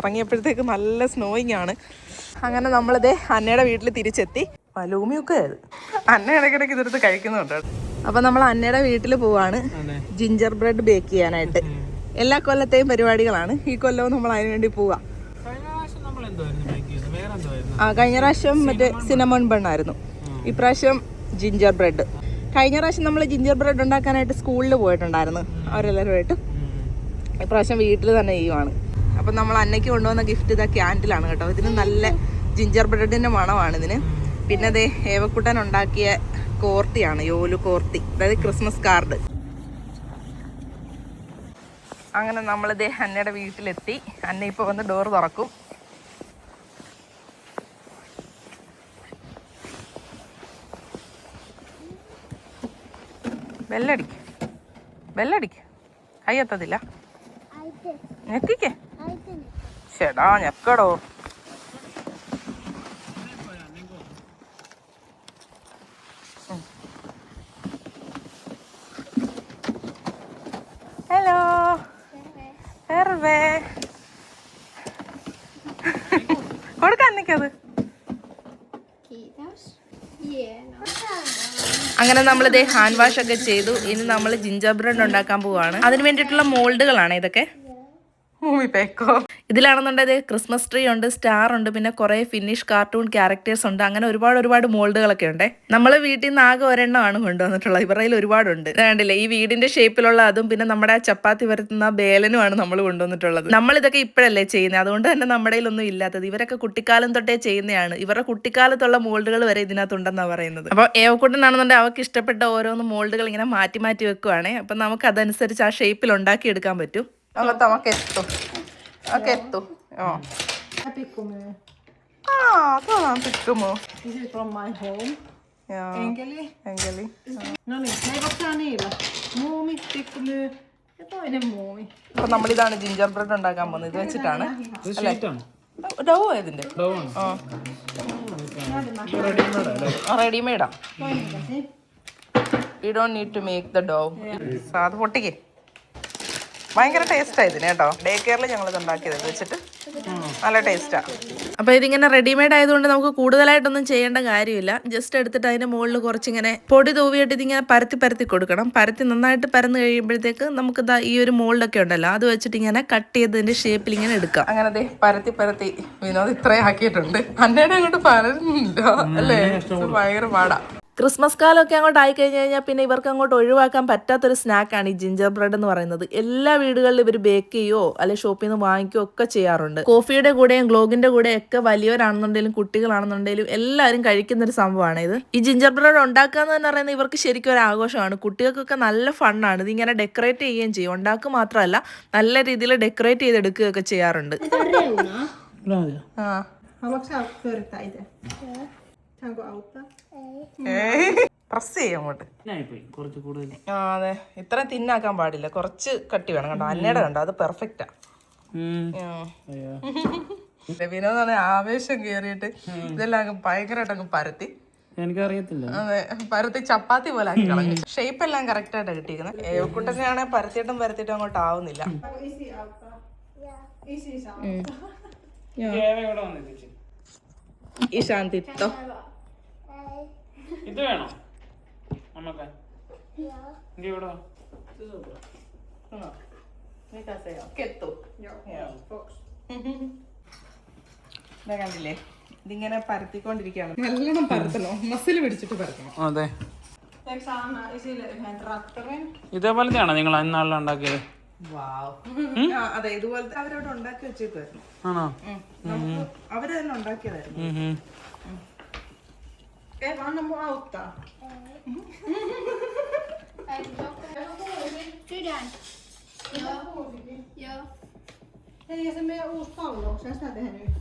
ഇറങ്ങിയപ്പോഴത്തേക്ക് നല്ല സ്നോയിങ് ആണ്. അങ്ങനെ നമ്മളിത് അന്നയുടെ വീട്ടിൽ തിരിച്ചെത്തി. പലൂമിയൊക്കെ ആയത് അന്ന ഇടയ്ക്കിടയ്ക്ക് ഇതെടുത്ത് കഴിക്കുന്നുണ്ട്. അപ്പൊ നമ്മൾ അന്നയുടെ വീട്ടിൽ പോവാണ്. ജിഞ്ചർ ബ്രെഡ് ബേക്ക് ചെയ്യാനായിട്ട്. എല്ലാ കൊല്ലത്തെയും പരിപാടികളാണ്. ഈ കൊല്ലവും നമ്മൾ അതിനു വേണ്ടി പോവാ. കഴിഞ്ഞ പ്രാവശ്യം നമ്മൾ എന്തുവായിരുന്നു ബേക്ക് ചെയ്തത്? വേറെ ആ കഴിഞ്ഞ പ്രാവശ്യം മറ്റേ സിനമോൺ ബണ്ണായിരുന്നു ഇപ്രാവശ്യം ജിഞ്ചർ ബ്രെഡ് കഴിഞ്ഞ പ്രാവശ്യം നമ്മൾ ജിഞ്ചർ ബ്രെഡ് ഉണ്ടാക്കാനായിട്ട് സ്കൂളിൽ പോയിട്ടുണ്ടായിരുന്നു. അവരെല്ലാവരുമായിട്ട് ഇപ്രാവശ്യം വീട്ടിൽ തന്നെ ചെയ്യുവാണ്. അപ്പം നമ്മൾ അന്നയ്ക്ക് കൊണ്ടുവന്ന ഗിഫ്റ്റ് ഇതാ ക്യാൻഡിലാണ് കേട്ടോ. ഇതിന് നല്ല ജിഞ്ചർ ബ്രെഡിന്റെ മണമാണ് ഇതിന്. പിന്നെ അതേ ഏവക്കുട്ടൻ ഉണ്ടാക്കിയ കോർത്തിയാണ് യോലു കോർത്തി. അതായത് ക്രിസ്മസ് കാർഡ് അങ്ങനെ നമ്മളിതേ അന്നയുടെ വീട്ടിലെത്തി. അന്ന ഇപ്പോൾ വന്ന് ഡോർ തുറക്കും. ബെല്ലടിക്ക്. ബെല്ലടിക്ക്. എത്തതില്ല ഞെക്കിക്കേ. ചേടാ ഞെക്കടോ. ഹലോ. ഹെർവേ. കൊടുക്കാൻ നിക്കത്. അങ്ങനെ നമ്മൾ ഇതേ ഹാൻഡ് വാഷ് ഒക്കെ ചെയ്തു. ഇനി നമ്മൾ ജിഞ്ചർ ബ്രെഡ് ഉണ്ടാക്കാൻ പോവാണ്. അതിന് വേണ്ടിയിട്ടുള്ള മോൾഡുകളാണ് ഇതൊക്കെ. ഇതിലാണെന്നുണ്ടെങ്കിൽ ക്രിസ്മസ് ട്രീ ഉണ്ട് സ്റ്റാർ ഉണ്ട് പിന്നെ കുറെ ഫിനിഷ് കാർട്ടൂൺ ക്യാരക്ടേഴ്സ് ഉണ്ട്. അങ്ങനെ ഒരുപാട് ഒരുപാട് മോൾഡുകളൊക്കെ ഉണ്ട്. നമ്മൾ വീട്ടിൽ നിന്ന് ആകെ ഒരെണ്ണമാണ് കൊണ്ടുവന്നിട്ടുള്ളത്. ഇവരുടെ ഒരുപാടുണ്ട്. കണ്ടില്ലേ ഈ വീടിന്റെ ഷേപ്പിലുള്ള അതും പിന്നെ നമ്മുടെ ചപ്പാത്തി വരുത്തുന്ന ബേലനുമാണ് നമ്മൾ കൊണ്ടുവന്നിട്ടുള്ളത്. നമ്മൾ ഇതൊക്കെ ഇപ്പോഴല്ലേ ചെയ്യുന്നത്? അതുകൊണ്ട് തന്നെ നമ്മുടെ ഒന്നും ഇല്ലാത്തത്. ഇവരൊക്കെ കുട്ടിക്കാലം തൊട്ടേ ചെയ്യുന്നതാണ് ഇവരുടെ കുട്ടിക്കാലത്തുള്ള മോൾഡുകൾ വരെ ഇതിനകത്തുണ്ടെന്നാണ് പറയുന്നത്. അപ്പോൾ ഏവക്കുട്ടനാണെന്നുണ്ടെങ്കിൽ അവർക്ക് ഇഷ്ടപ്പെട്ട ഓരോന്ന് മോൾഡുകൾ ഇങ്ങനെ മാറ്റി മാറ്റി വെക്കുവാണ്. അപ്പം നമുക്ക് അതനുസരിച്ച് ആ ഷേപ്പിൽ ഉണ്ടാക്കി എടുക്കാൻ പറ്റും tämä kettu? എത്തു kettu, joo. Ja Pikkumyy. Aa, tuolla on pikkumu. This is from my home. Joo. Enkeli. Enkeli. No niin, leivottaa niillä. Muumi, pikkumyy ja toinen muumi. അപ്പൊ നമ്മളിതാണ് ജിഞ്ചർ ബ്രെഡ് ഉണ്ടാക്കാൻ പോകുന്നത് ഇത് വെച്ചിട്ടാണ് ഇത് Tämä ഡൗ ഇതിന്റെ on. ആ on അല്ലേ റെഡിമെയ്ഡാ Toinen käsi. You don't need to make the dough അത് പൊട്ടിക്കേ ഭയങ്കര ടേസ്റ്റാ ഇതിന് കേട്ടോ. ഡേ കെയറിൽ ഞങ്ങൾ ഇത് ഉണ്ടാക്കിയത് വെച്ചിട്ട് നല്ല ടേസ്റ്റാ അപ്പൊ ഇതിങ്ങനെ റെഡിമെയ്ഡ് ആയതുകൊണ്ട് നമുക്ക് കൂടുതലായിട്ടൊന്നും ചെയ്യേണ്ട കാര്യമില്ല. ജസ്റ്റ് എടുത്തിട്ട് അതിന്റെ മുകളിൽ കുറച്ചിങ്ങനെ പൊടി തൂവിയിട്ട് ഇതിങ്ങനെ പരത്തി പരത്തി കൊടുക്കണം. പരത്തി നന്നായിട്ട് പരന്ന് കഴിയുമ്പോഴത്തേക്ക് നമുക്ക് ദാ ഈ ഒരു മോൾഡൊക്കെ ഉണ്ടല്ലോ അത് വെച്ചിട്ട് ഇങ്ങനെ കട്ട് ചെയ്തതിന്റെ ഷേപ്പിൽ ഇങ്ങനെ എടുക്കാം. അങ്ങനെ ദേ പരത്തി പരത്തി വിനോദ് ഇത്രയും ആക്കിയിട്ടുണ്ട്. അന്നേടെ അങ്ങോട്ട് പരന്നില്ല അല്ലേ? ഭയങ്കര പാടാ. ക്രിസ്മസ് കാലമൊക്കെ അങ്ങോട്ട് ആയി കഴിഞ്ഞ് കഴിഞ്ഞാൽ പിന്നെ ഇവർക്ക് അങ്ങോട്ട് ഒഴിവാക്കാൻ പറ്റാത്തൊരു സ്നാക്കാണ് ഈ ജിഞ്ചർ ബ്രെഡ് എന്ന് പറയുന്നത്. എല്ലാ വീടുകളിലും ഇവർ ബേക്ക് ചെയ്യോ അല്ലെങ്കിൽ ഷോപ്പിൽ നിന്ന് വാങ്ങിക്കുകയോ ഒക്കെ ചെയ്യാറുണ്ട്. കോഫിയുടെ കൂടെയും ഗ്ലോഗിന്റെ കൂടെയും ഒക്കെ വലിയവരാണെന്നുണ്ടെങ്കിലും കുട്ടികളാണെന്നുണ്ടെങ്കിലും എല്ലാവരും കഴിക്കുന്ന ഒരു സംഭവമാണ് ഇത്. ഈ ജിഞ്ചർ ബ്രെഡ് ഉണ്ടാക്കുക എന്ന് തന്നെ പറയുന്നത് ഇവർക്ക് ശരിക്കും ഒരു ആഘോഷമാണ്. കുട്ടികൾക്കൊക്കെ നല്ല ഫണ്ണാണ്. ഇത് ഇങ്ങനെ ഡെക്കറേറ്റ് ചെയ്യുകയും ചെയ്യും. ഉണ്ടാക്കുക മാത്രമല്ല നല്ല രീതിയിൽ ഡെക്കറേറ്റ് ചെയ്തെടുക്കുകയൊക്കെ ചെയ്യാറുണ്ട്. ആ. പ്രസ് ചെയ്യും അങ്ങോട്ട്. പോയി കുറച്ച് കൂടുതൽ. ആ അതെ. ഇത്ര തിന്നാക്കാൻ പാടില്ല. കുറച്ച് കട്ടി വേണം കണ്ടോ? അന്നേടെ കണ്ടോ? അത് പെർഫെക്റ്റാ അയ്യോ. വിനോദ് പറഞ്ഞ ആവേശം കയറിയിട്ട് ഇതെല്ലാം അങ്ങ് ഭയങ്കരമായിട്ട് അങ്ങ് പരത്തി. എനിക്കറിയത്തില്ല. അതെ പരത്തി ചപ്പാത്തി പോലെ ആക്കി കളഞ്ഞു. ഷേപ്പ് എല്ലാം കറക്റ്റ് ആയിട്ട് കിട്ടിയിരിക്കുന്നത്. ഏവക്കുട്ടൊക്കെ ആണെങ്കിൽ പരത്തിയിട്ടും പരത്തിയിട്ടും അങ്ങോട്ട് ആവുന്നില്ല. ഈ ശാന്തിത്തോ ഇത് വേണോ? നമുക്ക് ഇங்க ഇവിടെ. കണ്ടില്ലേ? ഇതിങ്ങനെ പരത്തിക്കൊണ്ടിരിക്കുകയാണ്. നല്ലോണം പരത്തണോ. മസിൽ പിടിച്ചിട്ട് പരത്തണം. അതെ. ഇതേപോലത്തെയാണോ നിങ്ങൾ അന്നാളിൽ ഉണ്ടാക്കിയത്? അതെ ഇതുപോലത്തെ അവരവിടെ ഉണ്ടാക്കി വെച്ചേക്കുമായിരുന്നു ആണോ? അവർ തന്നെ ഉണ്ടാക്കിയതായിരുന്നു. ഉം, ഉം. Ei vaan anna mun auttaa. Sydän. Joo. Joo. Ei, ja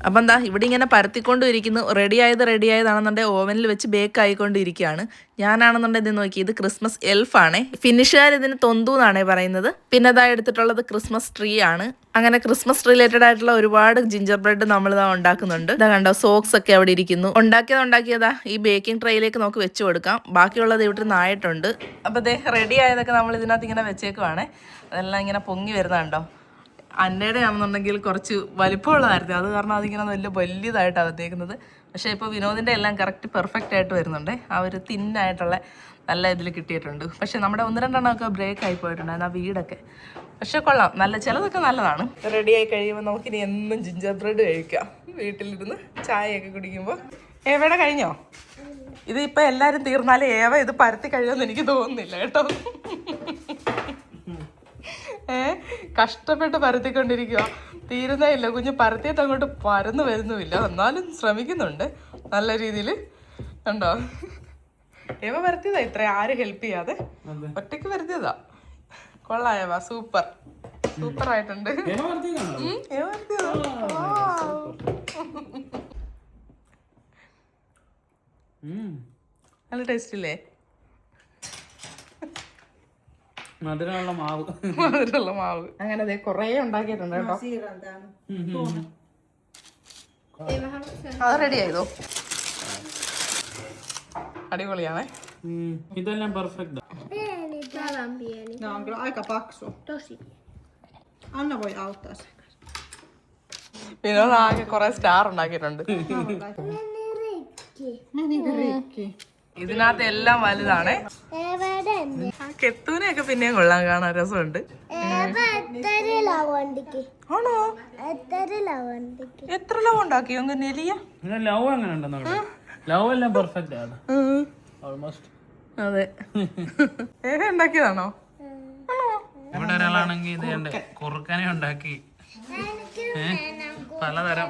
അപ്പം എന്താ ഇവിടെ ഇങ്ങനെ പരത്തിക്കൊണ്ടിരിക്കുന്നു. റെഡി ആയത് റെഡി ആയതാണെന്നുണ്ടെങ്കിൽ ഓവനിൽ വെച്ച് ബേക്ക് ആയിക്കൊണ്ടിരിക്കുകയാണ്. ഞാനാണെന്നുണ്ടെങ്കിൽ ഇത് നോക്കി ഇത് ക്രിസ്മസ് എൽഫ് ആണേ. ഫിനിഷുകാർ ഇതിന് തൊന്തു എന്നാണേ പറയുന്നത്. പിന്നെ അതാ എടുത്തിട്ടുള്ളത് ക്രിസ്മസ് ട്രീ ആണ്. അങ്ങനെ ക്രിസ്മസ് റിലേറ്റഡ് ആയിട്ടുള്ള ഒരുപാട് ജിഞ്ചർ ബ്രെഡ് നമ്മൾ ഇതാ ഉണ്ടാക്കുന്നുണ്ട്. ഇതാ കണ്ടോ സോക്സ് ഒക്കെ അവിടെ ഇരിക്കുന്നു. ഉണ്ടാക്കിയത് ഉണ്ടാക്കിയതാ. ഈ ബേക്കിംഗ് ട്രേയിലേക്ക് നമുക്ക് വെച്ച് കൊടുക്കാം. ബാക്കിയുള്ളത് ഇവിടെ നിന്നായിട്ടുണ്ട് അപ്പോൾ ഇതേ റെഡി ആയതൊക്കെ നമ്മൾ ഇതിനകത്ത് ഇങ്ങനെ വെച്ചേക്കുവാണേ. അതെല്ലാം ഇങ്ങനെ പൊങ്ങി വരുന്നുണ്ടോ അന്നയുടെ ആണെന്നുണ്ടെങ്കിൽ കുറച്ച് വലിപ്പമുള്ളതായിരുന്നു. അത് കാരണം അതിങ്ങനെ വലിയ വലിയതായിട്ടാണ് തേക്കുന്നത് പക്ഷേ ഇപ്പോൾ വിനോദിന്റെ എല്ലാം കറക്റ്റ് പെർഫെക്റ്റ് ആയിട്ട് വരുന്നുണ്ട്. ആ ഒരു തിന്നായിട്ടുള്ള നല്ല ഇതിൽ കിട്ടിയിട്ടുണ്ട്. പക്ഷേ നമ്മുടെ ഒന്ന് രണ്ടെണ്ണമൊക്കെ ബ്രേക്ക് ആയി പോയിട്ടുണ്ടായിരുന്നു ആ വീടൊക്കെ. പക്ഷെ കൊള്ളാം. നല്ല ചിലതൊക്കെ നല്ലതാണ്. റെഡി ആയി കഴിയുമ്പോൾ നമുക്കിനി എന്നും ജിഞ്ചർ ബ്രെഡ് കഴിക്കാം. വീട്ടിലിരുന്ന് ചായയൊക്കെ കുടിക്കുമ്പോൾ എവിടെ കഴിഞ്ഞോ? ഇത് ഇപ്പം എല്ലാവരും തീർന്നാലേ ഏവ ഇത് പരത്തി കഴിയുമെന്ന് എനിക്ക് തോന്നുന്നില്ല കേട്ടോ. ഏ? കഷ്ടപ്പെട്ട് പരത്തിക്കൊണ്ടിരിക്കുക തീരുന്നേ ഇല്ല. കുഞ്ഞ് പരത്തിയിട്ട് അങ്ങോട്ട് പരന്നു വരുന്നുമില്ല. എന്നാലും ശ്രമിക്കുന്നുണ്ട്. നല്ല രീതിയിൽ. കണ്ടോ? ഏവ പരത്തിയതാ ഇത്ര ആരും ഹെൽപ്പ് ചെയ്യാതെ. ഒറ്റയ്ക്ക് പരത്തിയതാ. കൊള്ളായവ. സൂപ്പർ. സൂപ്പർ ആയിട്ടുണ്ട്. പരത്തിയതാ. നല്ല ടേസ്റ്റ് ഇല്ലേ? മധുരമുള്ള മാവ് മധുരമുള്ള മാവ് അങ്ങനെ അതെ കുറേ ഉണ്ടാക്കിയിട്ടുണ്ട് കേട്ടോ അത് റെഡി ആയതോ അടിപൊളിയാണേ. ഇതെല്ലാം perfect Täällä on pieni. Nämä on kyllä aika paksu. Tosi. Anna voi auttaa sen. Vinod ആകെ കുറെ സ്റ്റാർ ഉണ്ടാക്കിയിട്ടുണ്ട് rikki. ഇതിനകത്ത് എല്ലാം വലുതാണേ. കെത്തൂനെയൊക്കെ പിന്നെയും കൊള്ളാൻ കാണാൻ രസമുണ്ട്. ആണോ? എത്ര ലവ് ഉണ്ടാക്കി ഒന്ന് നെലിയ? ലവ് എങ്ങനെ ഉണ്ടെന്ന് ലവ് എല്ലാം പെർഫെക്റ്റ് ആണ്. ഓൾമോസ്റ്റ് അതെ. ഏക ഉണ്ടാക്കിയതാണോ? ഇവിടെ ഒരാളാണെങ്കിൽ ഇത് എന്റെ കുറുക്കനെ ഉണ്ടാക്കി? പലതരം.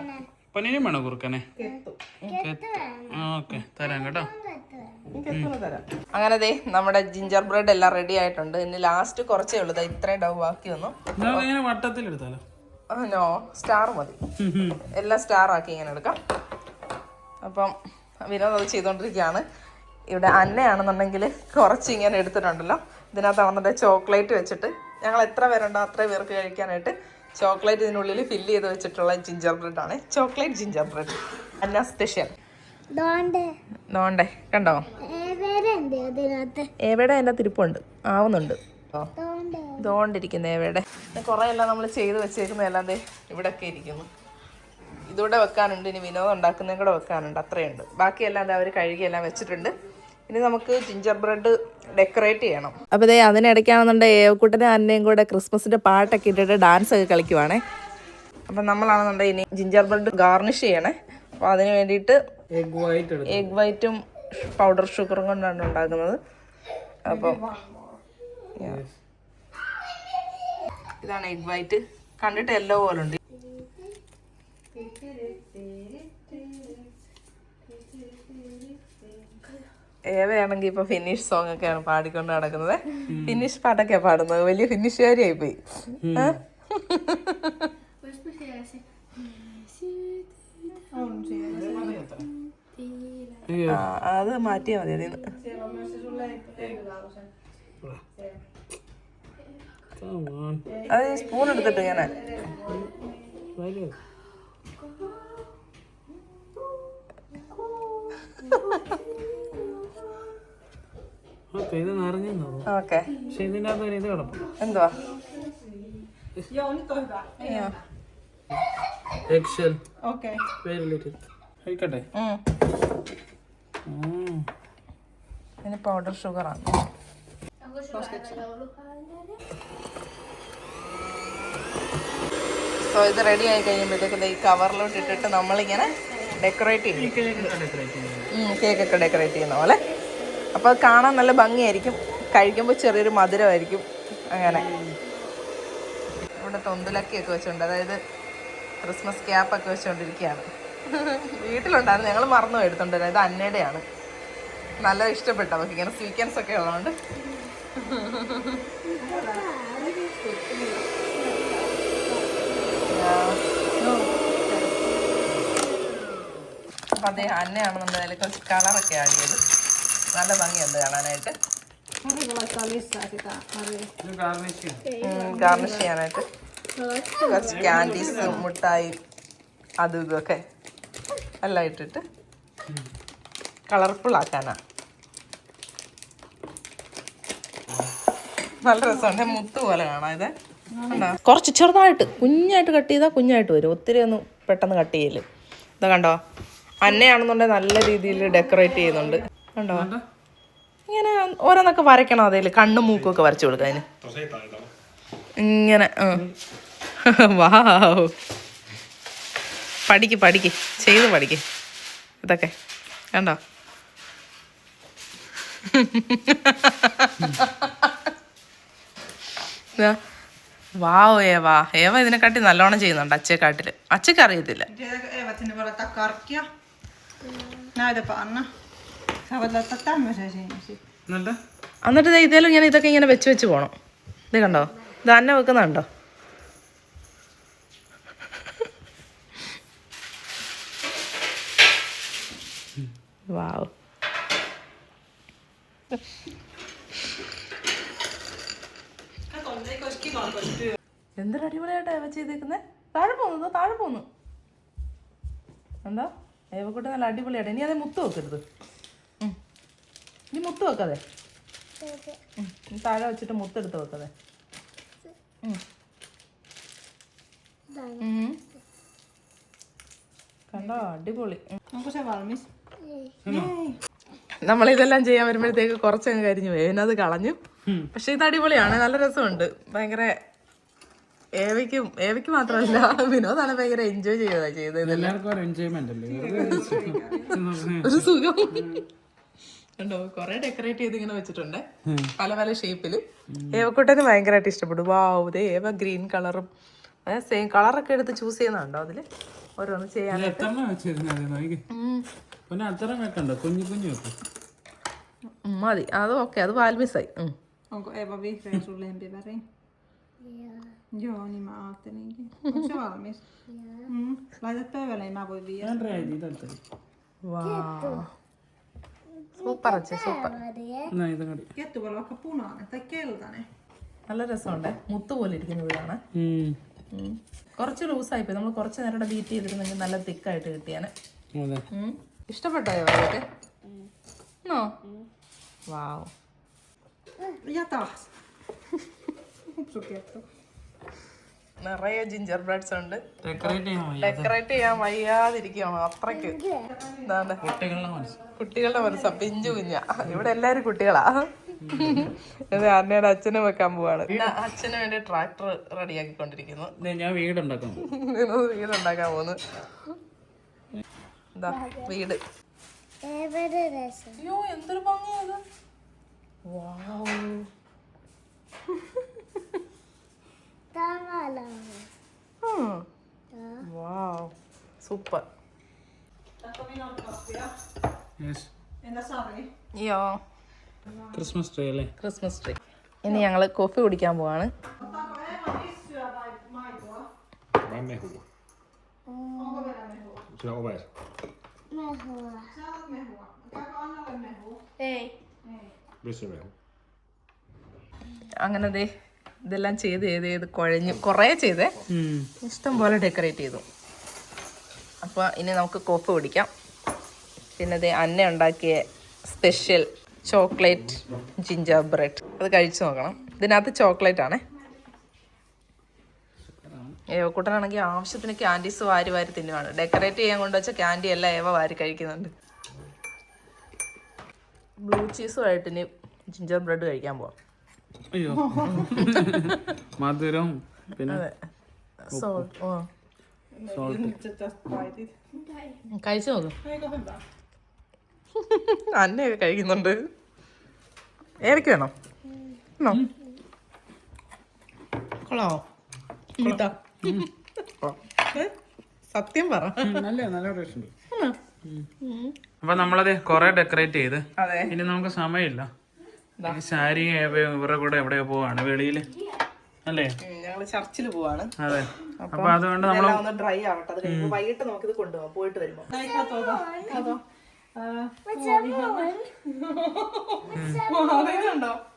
പനീനും വേണോ കുറുക്കനെ? ഓക്കെ. തരാം കേട്ടോ. അങ്ങനെ ദേ നമ്മുടെ ജിഞ്ചർ ബ്രെഡ് എല്ലാം റെഡി ആയിട്ടുണ്ട്. ഇനി ലാസ്റ്റ് കുറച്ചേ ഉള്ളൂ. ഇത്രയും ഡവ് ബാക്കി വന്നു. വട്ടത്തിലെടുത്താലോ? നോ സ്റ്റാർ മതി. എല്ലാം സ്റ്റാർ ആക്കി ഇങ്ങനെ എടുക്കാം. അപ്പം വിനോദ് അത് ചെയ്തുകൊണ്ടിരിക്കുകയാണ് ഇവിടെ അന്നയാണെന്നുണ്ടെങ്കിൽ കുറച്ച് ഇങ്ങനെ എടുത്തിട്ടുണ്ടല്ലോ. ഇതിനകത്ത് വന്നിട്ട് ചോക്ലേറ്റ് വെച്ചിട്ട് ഞങ്ങൾ എത്ര പേരുണ്ടോ അത്രയും പേർക്ക് കഴിക്കാനായിട്ട് ചോക്ലേറ്റ് ഇതിനുള്ളിൽ ഫില്ല് ചെയ്ത് വെച്ചിട്ടുള്ള ജിഞ്ചർ ബ്രെഡ് ആണ്. Chocolate gingerbread Anna special നോണ്ടേ കണ്ടോ? എവിടെ എന്റെ തിരുപ്പുണ്ട് ആവുന്നുണ്ട്. ഇതുകൊണ്ടിരിക്കുന്ന എവിടെ കുറേ എല്ലാം നമ്മൾ ചെയ്ത് വെച്ചേക്കുന്നതെല്ലാം ദേ ഇവിടെയൊക്കെ ഇരിക്കുന്നു. ഇതൂടെ വെക്കാനുണ്ട് ഇനി വിനോദം ഉണ്ടാക്കുന്നതും കൂടെ വെക്കാനുണ്ട് അത്രയുണ്ട്. ബാക്കിയെല്ലാം ദേ അവർ കഴുകിയെല്ലാം വെച്ചിട്ടുണ്ട്. ഇനി നമുക്ക് ജിഞ്ചർ ബ്രെഡ് ഡെക്കറേറ്റ് ചെയ്യണം. അപ്പോൾ ഇതേ അതിനിടയ്ക്കാണെന്നുണ്ടെങ്കിൽ ഏവക്കൂട്ടനും അന്നയും കൂടെ ക്രിസ്മസിന്റെ പാട്ടൊക്കെ ഇട്ടിട്ട് ഡാൻസ് ഒക്കെ കളിക്കുവാണേ. അപ്പം നമ്മളാണെന്നുണ്ടെങ്കിൽ ഇനി ജിഞ്ചർ ബ്രെഡ് ഗാർണിഷ് ചെയ്യണേ. അപ്പോൾ അതിന് വേണ്ടിയിട്ട് എഗ് വൈറ്റ് എഗ് വൈറ്റും പൗഡർ ഷുഗറും കൊണ്ടാണ് ഉണ്ടാക്കുന്നത്. അപ്പം ഇതാണ് എഗ് വൈറ്റ് കണ്ടിട്ട് എല്ലോ പോലെ ഉണ്ട്. ഏവയാണെങ്കിൽ ഇപ്പൊ ഫിനിഷ് സോങ് ഒക്കെയാണ് പാടിക്കൊണ്ട് നടക്കുന്നത്. ഫിനിഷ് പാട്ടൊക്കെയാണ് പാടുന്നത്. വലിയ ഫിനിഷുകാരിയായി പോയി ആ? അത് മാറ്റിയാ മതി അതിന്. അത് സ്പൂൺ എടുത്തിട്ട് ഇങ്ങനെ. ഓക്കെ ഇത് നിറഞ്ഞു ഓക്കെ. പക്ഷെ ഇതിന്റെ അകത്ത് ഒരു ഇത് കിടപ്പും എന്തുവാ? കഴിക്കട്ടെ. ഇതിന് പൗഡർ ഷുഗറാണ്? സോ ഇത് റെഡി ആയി കഴിയുമ്പോഴത്തേക്കും ഈ കവറിലോട്ട് ഇട്ടിട്ട് നമ്മളിങ്ങനെ ഡെക്കറേറ്റ് ചെയ്യും. കേക്കൊക്കെ ഡെക്കറേറ്റ് ചെയ്യുന്ന പോലെ. അപ്പോൾ കാണാൻ നല്ല ഭംഗിയായിരിക്കും. കഴിക്കുമ്പോൾ ചെറിയൊരു മധുരമായിരിക്കും. അങ്ങനെ. ഇവിടെ തൊന്തിലക്കിയൊക്കെ വെച്ചുകൊണ്ട് അതായത് ക്രിസ്മസ് ക്യാപ്പൊക്കെ വെച്ചുകൊണ്ടിരിക്കുകയാണ് വീട്ടിലുണ്ടായിരുന്നു. ഞങ്ങൾ മറന്നു എടുത്തോണ്ട് ഇത് അന്നയുടെയാണ് നല്ല ഇഷ്ടപ്പെട്ട അവർക്ക് ഇങ്ങനെ സ്വീക്കൻസ് ഒക്കെ ഉള്ളതുകൊണ്ട്. അപ്പം അതേ അന്നയാണെന്നുണ്ടെങ്കിൽ കുറച്ച് കളറൊക്കെ ആടിയത് നല്ല ഭംഗിയുണ്ട് കാണാനായിട്ട്? ഇത് ഗാർണിഷ് ചെയ്യാം ഗാർണിഷ് ചെയ്യാനായിട്ട്. കുറച്ച് ക്യാൻഡീസ് മുട്ടായി അതും ഇതൊക്കെ എല്ലാം ഇട്ടിട്ട് കളർഫുൾ ആക്കാനാ. നല്ല രസമുണ്ട്. മുത്ത് പോലെ കാണാം ഇത്. കണ്ടോ? കുറച്ച് ചെറുതായിട്ട് കുഞ്ഞായിട്ട് കട്ട് ചെയ്താൽ കുഞ്ഞായിട്ട് വരും. ഒത്തിരി ഒന്നും പെട്ടെന്ന് കട്ട് ചെയ്യൽ. ഇതാ കണ്ടോ? അന്നയാണെന്നുണ്ടെങ്കിൽ നല്ല രീതിയിൽ ഡെക്കറേറ്റ് ചെയ്യുന്നുണ്ട്. കണ്ടോ? ഇങ്ങനെ ഓരോന്നൊക്കെ വരയ്ക്കണം അതേൽ. കണ്ണും മൂക്കും ഒക്കെ വരച്ചു കൊടുക്കുക അതിന്. ഇങ്ങനെ ആ. പഠിക്ക് പഠിക്ക്. ചെയ്ത് പഠിക്ക്. ഇതൊക്കെ. കണ്ടോ? വാ വാവ് ഏവ. ഏവ ഇതിനെക്കാട്ടി നല്ലോണം ചെയ്യുന്നുണ്ട് അച്ചയെക്കാട്ടിൽ അച്ഛക്ക് അറിയത്തില്ല. എന്നിട്ട്? ഇതേലും ഇങ്ങനെ ഇതൊക്കെ ഇങ്ങനെ വെച്ച് വെച്ച് പോണം. ഇത് കണ്ടോ? ഇത് അന്ന വെക്കുന്നുണ്ടോ? വാവ് എന്തൊരു അടിപൊളിയായിട്ടാ ഏവ ചെയ്തേക്കുന്നത് താഴെ പോന്നു താഴെ പോന്നു. എന്താ ഏവക്കൂട്ട് നല്ല അടിപൊളിയായിട്ട്. ഇനി അതേ മുത്ത് വെക്കരുത്. ഇനി മുത്ത് വെക്കാതെ. താഴെ വെച്ചിട്ട് മുത്തെടുത്ത് വെക്കാതെ. കണ്ടോ? അടിപൊളി. നമുക്ക് പക്ഷേ valmis? നമ്മളിതെല്ലാം ചെയ്യാൻ വരുമ്പോഴത്തേക്ക് കുറച്ചങ്ങ് കരിഞ്ഞു വേനത് കളഞ്ഞു. പക്ഷെ ഇത് അടിപൊളിയാണ്. നല്ല രസമുണ്ട്. ഭയങ്കര ഏവയ്ക്കും ഏവയ്ക്ക് മാത്രമല്ല വിനോദാണ് ഭയങ്കര എൻജോയ് ചെയ്തതാ. ചെയ്തത് ഒരു സുഖം. ഉണ്ടോ കൊറേ ഡെക്കറേറ്റ് ചെയ്ത് ഇങ്ങനെ വെച്ചിട്ടുണ്ട്. പല പല ഷേപ്പിൽ ഏവക്കൂട്ടന് ഭയങ്കരമായിട്ട് ഇഷ്ടപ്പെടും വാവ് ദേ ഏവ ഗ്രീൻ കളറും സെയിം കളറൊക്കെ എടുത്ത് ചൂസ് ചെയ്യുന്നുണ്ടോ അതിൽ? ഓരോന്ന് ചെയ്യാൻ പിന്നെ അത്തരം വെക്കണ്ട കുഞ്ഞു കുഞ്ഞു വെക്കും മതി അത് ഓക്കെ അത് വാൽമിസായി ഉം. Onko Eeva vihreä sun lempiväri? Joo, niin mä ajattelinkin. Onko se valmis? Mm. Laitat pöydälle, niin mä voin viedä. ഞാൻ ട്രൈ ചെയ്തെടുത്തത് സൂപ്പർ അച്ഛേ സൂപ്പർ എന്നാ ഇത് കടി Kettu voi olla vaikka punainen tai keltainen. നല്ല രസമുണ്ട് മുത്ത് പോലെ ഇരിക്കുന്നത് ഇതാണ് ഉം. കുറച്ച് ലൂസായിപ്പോയി നമ്മൾ കുറച്ച് നേരം ബീറ്റ് ചെയ്തിരുന്നെങ്കിൽ നല്ല തിക്കായിട്ട് ഉം. ഇഷ്ടപ്പെട്ടോ Ja taas. Hupsu kettu. നിറയെ ജിഞ്ചർ ബ്രെഡ്സ് ഉണ്ട്. ഡെക്കറേറ്റ് ചെയ്യാൻ വയ്യാതിരിക്കണം വയ്യാതിരിക്കുകയാണ് അത്രയ്ക്ക്? കുട്ടികളുടെ മനസ്സ്. കുട്ടികളുടെ മനസ്സാ പിഞ്ചു കുഞ്ഞ. ഇവിടെ എല്ലാരും കുട്ടികളാ. ഇത് അന്നയുടെ അച്ഛനും വെക്കാൻ പോവാണ്. അച്ഛന് വേണ്ടി ട്രാക്ടർ റെഡിയാക്കി കൊണ്ടിരിക്കുന്നു ഞാൻ വീടുണ്ടാക്കാൻ വീടുണ്ടാക്കാൻ പോകുന്നു എന്താ വീട്. എന്തൊരു സൂപ്പർ. യോ. ക്രിസ്മസ് ട്രീ അല്ലേ? ക്രിസ്മസ് ട്രീ ഇനി ഞങ്ങൾ കോഫി കുടിക്കാൻ പോവാണ്. ചോ mehua. അങ്ങനെ ദേ ഇതെല്ലാം ചെയ്ത് ചെയ്ത് ചെയ്ത് കുഴഞ്ഞു കുറേ ചെയ്തേ. ഇഷ്ടം പോലെ ഡെക്കറേറ്റ് ചെയ്തു. അപ്പോൾ ഇനി നമുക്ക് കോഫി കുടിക്കാം പിന്നെ ദേ അന്ന ഉണ്ടാക്കിയ സ്പെഷ്യൽ ചോക്ലേറ്റ് ജിഞ്ചർ ബ്രെഡ് അത് കഴിച്ചു നോക്കണം. ഇതിനകത്ത് ചോക്ലേറ്റ് ആണേ. ഏവക്കൂട്ടനാണെങ്കിൽ ആവശ്യത്തിന് ക്യാൻഡീസ് വാരി വാരി തിന്നുവാണ്. ഡെക്കറേറ്റ് ചെയ്യാൻ കൊണ്ടുവച്ച ക്യാൻഡി എല്ലാം ഏവ വാരി കഴിക്കുന്നുണ്ട്. ബ്ലൂ ചീസുമായിട്ട് ഇനി ജിഞ്ചർ ബ്രെഡ് കഴിക്കാൻ പോവാം. അയ്യോ. മധുരം പിന്നെ. കഴിച്ചു നോക്കും? അന്നയൊക്കെ കഴിക്കുന്നുണ്ട്. ഏതൊക്കെ വേണോ? കൊള്ളാവോ? ഇതാ. ഏ? സത്യം പറ. നല്ല നല്ല ടേസ്റ്റ് ഉണ്ട്. അപ്പൊ നമ്മളത് കൊറേ ഡെക്കറേറ്റ് ചെയ്ത്. അതെ. ഇനി നമുക്ക് സമയമില്ല. സാരി ഇവരുടെ കൂടെ എവിടെ പോവാണ് വെളിയിൽ. അല്ലേ? ഞങ്ങൾ ചർച്ചിൽ പോവാണ്. അതെ. അപ്പൊ അതുകൊണ്ട് നമ്മൾ ഒന്ന് ഡ്രൈ ആവട്ടെ. അത് കഴിയുമ്പോൾ വൈകിട്ട് നമുക്കിത് കൊണ്ടുപോകാം പോയിട്ട് വരുമ്പോ. അതോ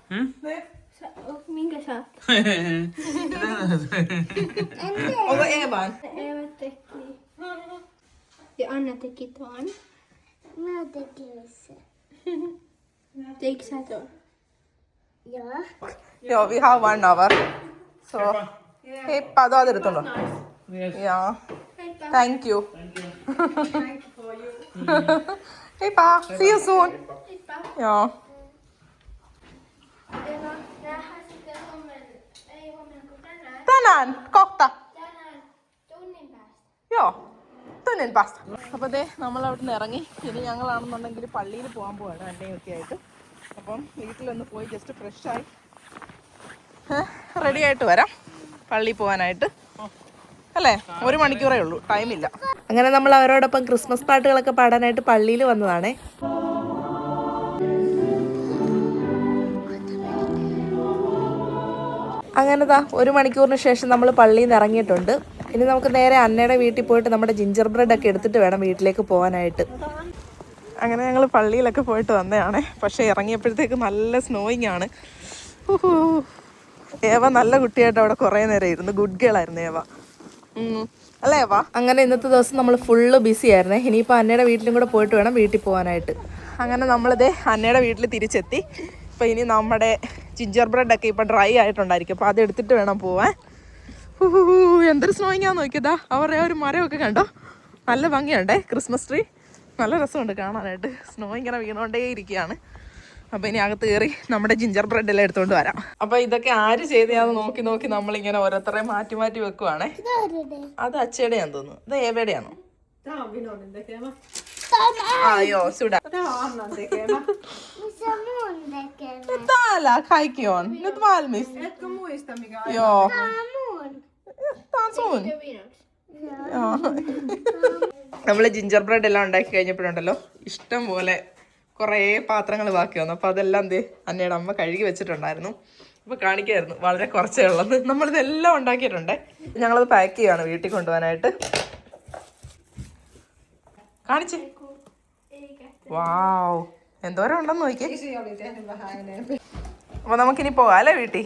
kato, Oh, minkä sä oot? Onko Eevan? Eeva teki. Ja Anna teki tuon. Mä tekin se. Teikö sä tuon? Joo. Joo, vi har one hour. So, heippa, då hade du Joo. Ja. Thank you. Heippa, see you soon. Ja. Eeva tänään? Tänään, kohta. Tänään tunnin päästä. Joo, tunnin പാസ്ത അപ്പോൾ ദേ നമ്മൾ അവിടെ നിന്ന് ഇറങ്ങി. ഇനി ഞങ്ങളാണെന്നുണ്ടെങ്കിൽ പള്ളിയിൽ പോകാൻ പോവാണ് അന്നയൊക്കെ ആയിട്ട് അപ്പം വീട്ടിലൊന്ന് പോയി ജസ്റ്റ് ഫ്രഷായി റെഡി ആയിട്ട് വരാം. പള്ളി പോകാനായിട്ട് അല്ലേ? ഒരു മണിക്കൂറേ ഉള്ളൂ. ടൈമില്ല അങ്ങനെ നമ്മൾ അവരോടൊപ്പം ക്രിസ്മസ് പാട്ടുകളൊക്കെ പാടാനായിട്ട് പള്ളിയിൽ വന്നതാണേ. അങ്ങനെതാ ഒരു മണിക്കൂറിന് ശേഷം നമ്മൾ പള്ളിയിൽ നിന്ന് ഇറങ്ങിയിട്ടുണ്ട്. ഇനി നമുക്ക് നേരെ അന്നയുടെ വീട്ടിൽ പോയിട്ട് നമ്മുടെ ജിഞ്ചർ ബ്രെഡ് ഒക്കെ എടുത്തിട്ട് വേണം വീട്ടിലേക്ക് പോകാനായിട്ട്. അങ്ങനെ ഞങ്ങൾ പള്ളിയിലൊക്കെ പോയിട്ട് വന്നതാണ്. പക്ഷേ ഇറങ്ങിയപ്പോഴത്തേക്ക് നല്ല സ്നോയിങ് ആണ്. ഏവ നല്ല കുട്ടിയായിട്ട് അവിടെ കുറേ നേരം ഇരുന്നു. ഗുഡ് ഗേൾ ആയിരുന്നു ഏവ. അല്ലേ ഏവ? അങ്ങനെ ഇന്നത്തെ ദിവസം നമ്മൾ ഫുള്ള് ബിസി ആയിരുന്നേ. ഇനിയിപ്പോൾ അന്നയുടെ വീട്ടിലും കൂടെ പോയിട്ട് വേണം വീട്ടിൽ പോകാനായിട്ട്. അങ്ങനെ നമ്മളിതേ അന്നയുടെ വീട്ടിൽ തിരിച്ചെത്തി. ഇപ്പം ഇനി നമ്മുടെ ജിഞ്ചർ ബ്രെഡൊക്കെ ഇപ്പം ഡ്രൈ ആയിട്ടുണ്ടായിരിക്കും. അപ്പോൾ അത് എടുത്തിട്ട് വേണം പോവാൻ. ഹൂ, എന്തൊരു സ്നോയിങ്ങാന്ന് നോക്കിയതാ അവരുടെ ആ ഒരു മരമൊക്കെ കണ്ടോ? നല്ല ഭംഗിയുണ്ടേ ക്രിസ്മസ് ട്രീ നല്ല രസമുണ്ട് കാണാനായിട്ട്. സ്നോ ഇങ്ങനെ വീണോണ്ടേ ഇരിക്കുകയാണ്. അപ്പോൾ ഇനി അകത്ത് കയറി നമ്മുടെ ജിഞ്ചർ ബ്രെഡ് എല്ലാം എടുത്തുകൊണ്ട് വരാം. അപ്പോൾ ഇതൊക്കെ ആര് ചെയ്തെയാന്ന് നോക്കി നോക്കി നമ്മളിങ്ങനെ ഓരോരുത്തരെ മാറ്റി മാറ്റി വെക്കുവാണേ. അത് അച്ചയുടെയാന്ന് തോന്നുന്നു. ഇത് ഏവയുടെയാണോ? Tekemä. അയ്യോ സുഡാ Tää on Annan tekemä. Missä mun tekemä? täällä kaikki on. Nyt valmis. Etkö muista mikä on? Joo. Tämä on mun. Tämä on sun. നമ്മൾ ജിഞ്ചർ ബ്രെഡ് എല്ലാം ഉണ്ടാക്കി കഴിഞ്ഞപ്പോഴുണ്ടല്ലോ ഇഷ്ടം പോലെ കുറേ പാത്രങ്ങൾ ബാക്കി വന്നു അപ്പോൾ അതെല്ലാം എന്ത് അന്നയുടെ അമ്മ കഴുകി വെച്ചിട്ടുണ്ടായിരുന്നു അപ്പോൾ കാണിക്കായിരുന്നു വളരെ കുറച്ചേ ഉള്ളത് നമ്മളിതെല്ലാം ഉണ്ടാക്കിയിട്ടുണ്ട് ഞങ്ങളത് പാക്ക് ചെയ്യുകയാണ് വീട്ടിൽ കൊണ്ടുപോകാനായിട്ട് കാണിച്ചേ. വാവ്. എന്തോരം ഉണ്ടെന്ന് നോക്കിയേ. അപ്പൊ നമുക്കിനി പോവാം അല്ലേ വീട്ടിൽ?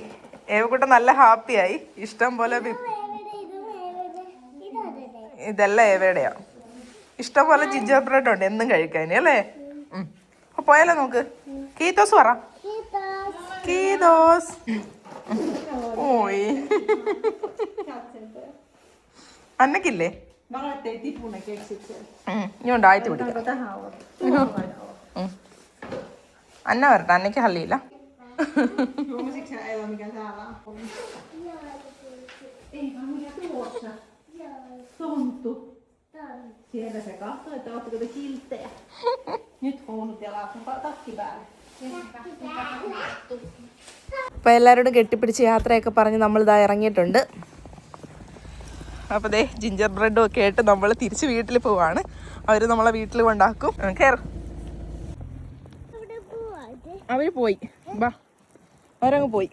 ഏവക്കുട്ട നല്ല ഹാപ്പിയായി ഇഷ്ടം പോലെ ഇതല്ല ഏവയുടെയാ. ഇഷ്ടം പോലെ ജിഞ്ചർ ബ്രെഡ് ഉണ്ട്. എന്നും കഴിക്കാൻ അല്ലേ. അപ്പൊ പോയാലോ നമുക്ക്? കീത്തോസ് പറ. കീതോസ്. ഓയ്. അന്നക്കില്ലേ? ഉണ്ട് ആഴ്ത്തി പിടിക്കാം. അന്ന വരട്ടെ അന്നയ്ക്ക് ഹള്ളിയില്ല. Tonttu. Siellä se katsoo, että ootteko te kilttejä. Nyt housut jalat, takki päälle. അപ്പോൾ എല്ലാവരോടും കെട്ടിപ്പിടിച്ച് യാത്രയൊക്കെ പറഞ്ഞ് നമ്മളിതാ ഇറങ്ങിയിട്ടുണ്ട് അപ്പോൾ ദേ ജിഞ്ചർ ബ്രെഡും ഒക്കെ ആയിട്ട് നമ്മൾ തിരിച്ച് വീട്ടിൽ പോവാണ്. അവർ നമ്മളെ വീട്ടിൽ കൊണ്ടാക്കും. കയർ അവർ പോയി. ബാ. അവരങ്ങ് പോയി.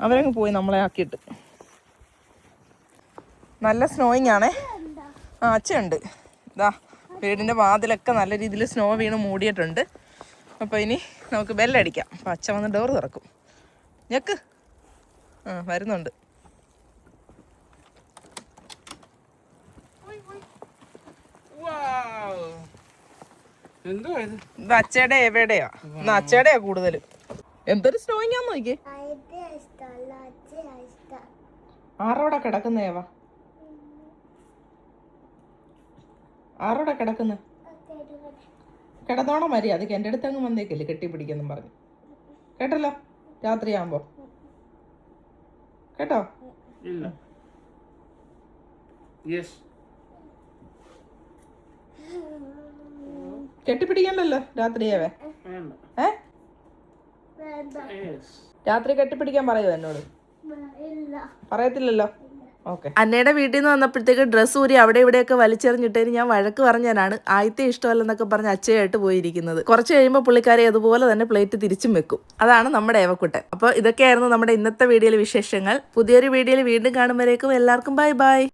അവരങ്ങ് പോയി നമ്മളെ ആക്കിയിട്ട്. നല്ല സ്നോയിങ് ആണേ. ആ അച്ഛയുണ്ട് ഇതാ വീടിന്റെ വാതിലൊക്കെ നല്ല രീതിയിൽ സ്നോ വീണ് മൂടിയിട്ടുണ്ട്. അപ്പോൾ ഇനി നമുക്ക് ബെല്ലടിക്കാം അപ്പോൾ അച്ഛൻ വന്ന് ഡോർ തുറക്കും. ഞെക്ക്. ആ വരുന്നുണ്ട് എന്തോ ഇത്? അച്ചയുടെ എവിടെയാ? എന്നാ അച്ചയുടെയാ കൂടുതൽ എന്തൊരു സ്നോയിങ് ആന്ന് നോക്കി ആരോടെ കിടക്കുന്ന ഏവ ആരോടെ കിടക്കുന്ന. കിടന്നോണം മര്യാദയ്ക്ക് എന്റെ അടുത്ത് അങ്ങ് വന്നേക്കില്ലേ കെട്ടിപ്പിടിക്കുന്നു പറഞ്ഞു. കേട്ടല്ലോ? രാത്രിയാകുമ്പോ കേട്ടോ? ഇല്ല. യെസ് കെട്ടിപ്പിടിക്കണ്ടല്ലോ രാത്രിയാവേ. വേണ്ട. ഏ? രാത്രി കെട്ടിപ്പിടിക്കാൻ പറയുമോ എന്നോട്. പറയത്തില്ലല്ലോ. ഓക്കെ. അന്നയുടെ വീട്ടിൽ നിന്ന് വന്നപ്പോഴത്തേക്ക് ഡ്രസ്സ് ഊരി അവിടെ ഇവിടെയൊക്കെ വലിച്ചെറിഞ്ഞിട്ടേന് ഞാൻ വഴക്ക് പറഞ്ഞാലാണ് ആദ്യത്തെ ഇഷ്ടമല്ലെന്നൊക്കെ പറഞ്ഞ് അച്ഛയായിട്ട് പോയിരിക്കുന്നത്. കുറച്ച് കഴിയുമ്പോൾ പുള്ളിക്കാരെ അതുപോലെ തന്നെ പ്ലേറ്റ് തിരിച്ചും വെക്കും. അതാണ് നമ്മുടെ ഏവക്കുട്ടൻ. അപ്പോൾ ഇതൊക്കെയായിരുന്നു നമ്മുടെ ഇന്നത്തെ വീഡിയോയിലെ വിശേഷങ്ങൾ. പുതിയൊരു വീഡിയോയിൽ വീണ്ടും കാണുമ്പോഴേക്കും എല്ലാവർക്കും ബൈ ബൈ